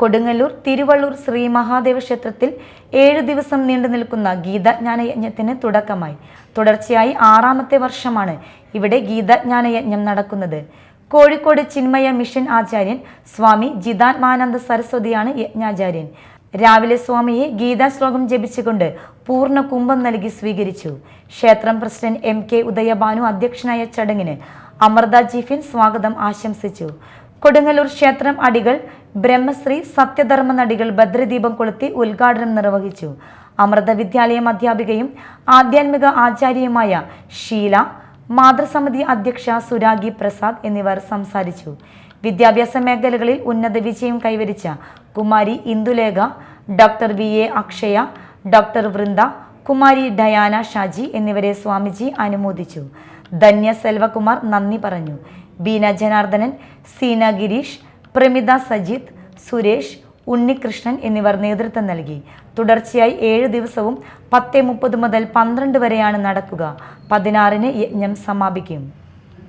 കൊടുങ്ങല്ലൂർ തിരുവള്ളൂർ ശ്രീ മഹാദേവ ക്ഷേത്രത്തിൽ ഏഴു ദിവസം നീണ്ടു നിൽക്കുന്ന ഗീതജ്ഞാന യജ്ഞത്തിന് തുടക്കമായി. തുടർച്ചയായി ആറാമത്തെ വർഷമാണ് ഇവിടെ ഗീതജ്ഞാന യജ്ഞം നടക്കുന്നത്. കോഴിക്കോട് ചിന്മയ മിഷൻ ആചാര്യൻ സ്വാമി ജിതാത്മാനന്ദ സരസ്വതിയാണ് യജ്ഞാചാര്യൻ. രാവിലെ സ്വാമിയെ ഗീതാശ്ലോകം ജപിച്ചുകൊണ്ട് പൂർണ കുംഭം നൽകി സ്വീകരിച്ചു. ക്ഷേത്രം പ്രസിഡന്റ് എം കെ ഉദയഭാനു അധ്യക്ഷനായ ചടങ്ങിന് അമൃത ജീഫിൻ സ്വാഗതം ആശംസിച്ചു. കൊടുങ്ങല്ലൂർ ക്ഷേത്രം അടികൾ ബ്രഹ്മശ്രീ സത്യധർമ്മ നടികൾ ഭദ്രദീപം കൊളുത്തി ഉദ്ഘാടനം നിർവഹിച്ചു. അമൃത വിദ്യാലയം അധ്യാപികയും ആധ്യാത്മിക ആചാര്യയുമായ ഷീല മാതൃസമിതി അധ്യക്ഷ സുരാഗി പ്രസാദ് എന്നിവർ സംസാരിച്ചു. വിദ്യാഭ്യാസ മേഖലകളിൽ ഉന്നത വിജയം കൈവരിച്ച Kumari Indulekha doctor V A Akshaya doctor Vrinda Kumari Diana Shaji എന്നിവരെ സ്വാമിജി അനുമോദിച്ചു. ധന്യ സെൽവകുമാർ നന്ദി പറഞ്ഞു. ബീന ജനാർദ്ദനൻ സീന ഗിരീഷ് പ്രമിത സജിത്ത് സുരേഷ് ഉണ്ണികൃഷ്ണൻ എന്നിവർ നേതൃത്വം നൽകി. തുടർച്ചയായി ഏഴ് ദിവസവും പത്ത് മുപ്പത് മുതൽ പന്ത്രണ്ട് വരെയാണ് നടക്കുക. പതിനാറിന് യജ്ഞം സമാപിക്കും.